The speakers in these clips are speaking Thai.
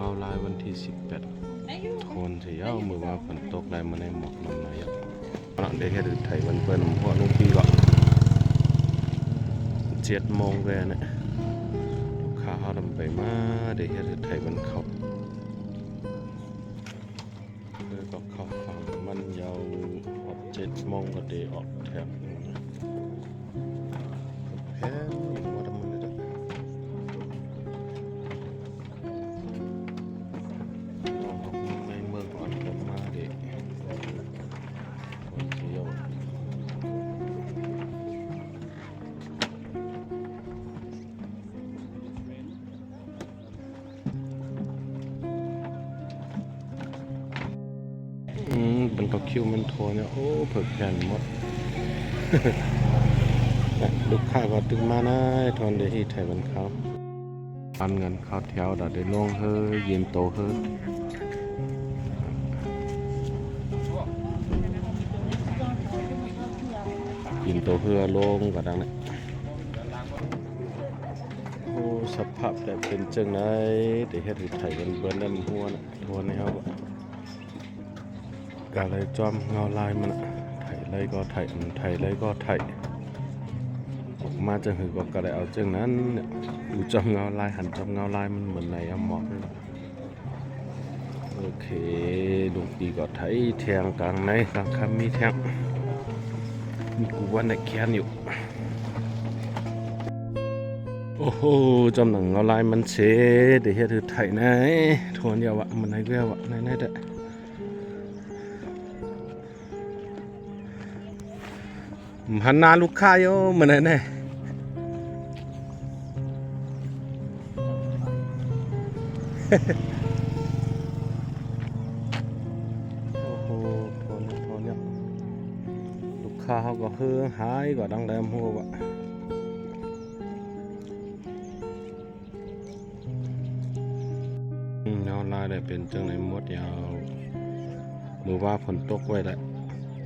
เงาลายวันที่สิบแปดโทนเสียมือว่าฝนตกลายมาในหมอกน้ำหน่อยอะหลังได้แค่ดูไทยวันเปิ้ลหัวลุงปีก็เจ็ดโมงแวเนี่ยลูกค้าเขาดำไปมาได้แค่ดูไทยวันเขาเออก็เข้าฟังมันยาวออกเจ็ดโมงก็ได้ออกแถบ เป็นตอคิวเมนโทเนี่ย โอ้เผิกแผ่นหมดลูกค้าก็ตึงมานะทอนเดที่ไทยบันเขาปันเงินเข้าแถวดัดได้ลงเฮ้ยเย็นโตเฮ้ยกินตัวเพื่อลงก็ดังนะโอ้สภาพแต่เป็นจังไดแต่เฮ็ดให้ไทยมันเบิ่นแล้มันหัวนะทัวในเฮา ก็เลยจอมเงาลายมันไทยเลยก็ไทยไทยเลยก็ไทยออกมาจังหือก็ก็ไดเอาจังนั้นเนี่ยดูจอมเงาลายหันจอมเงาลายมันเหมือนในอะหมอกเลยนโอเคลุงปีก็ไทยแทงกลางในกลางคำมีแทงมีกูว่าในแคนอยู่โอ้โหจำหนังเอาลายมันเชเดี๋ยวเฮ็ดถือไถไหนทวนเดียววะมันไหนเรียววะไหนไหนเด้ มหันนาลูกค้าโยมันไหนไหนโอ้โหทวนเนี่ยทวนเนี่ยลูกค้าเขาก็เฮือหายกว่าดังแดมหัววะอืมเอาลายได้เป็นจังไหนหมดยาวมือว่าฝนตกไว้แหละไหนในได้ผึกแพ้นอยู่หมดแล้ว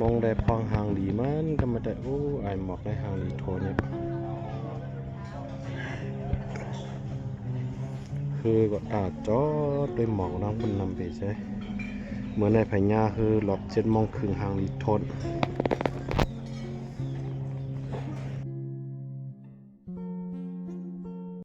มองได้พองหางดีมันก็มาแต่โอ้ไอหมอกได้หางดีโทนเนี่ยคือก็อาจจอดด้วยหมอกน้ำคนนำไปใช่เหมือนในพญาคือหลบเจ็ดมองครึ่งหางดีโทน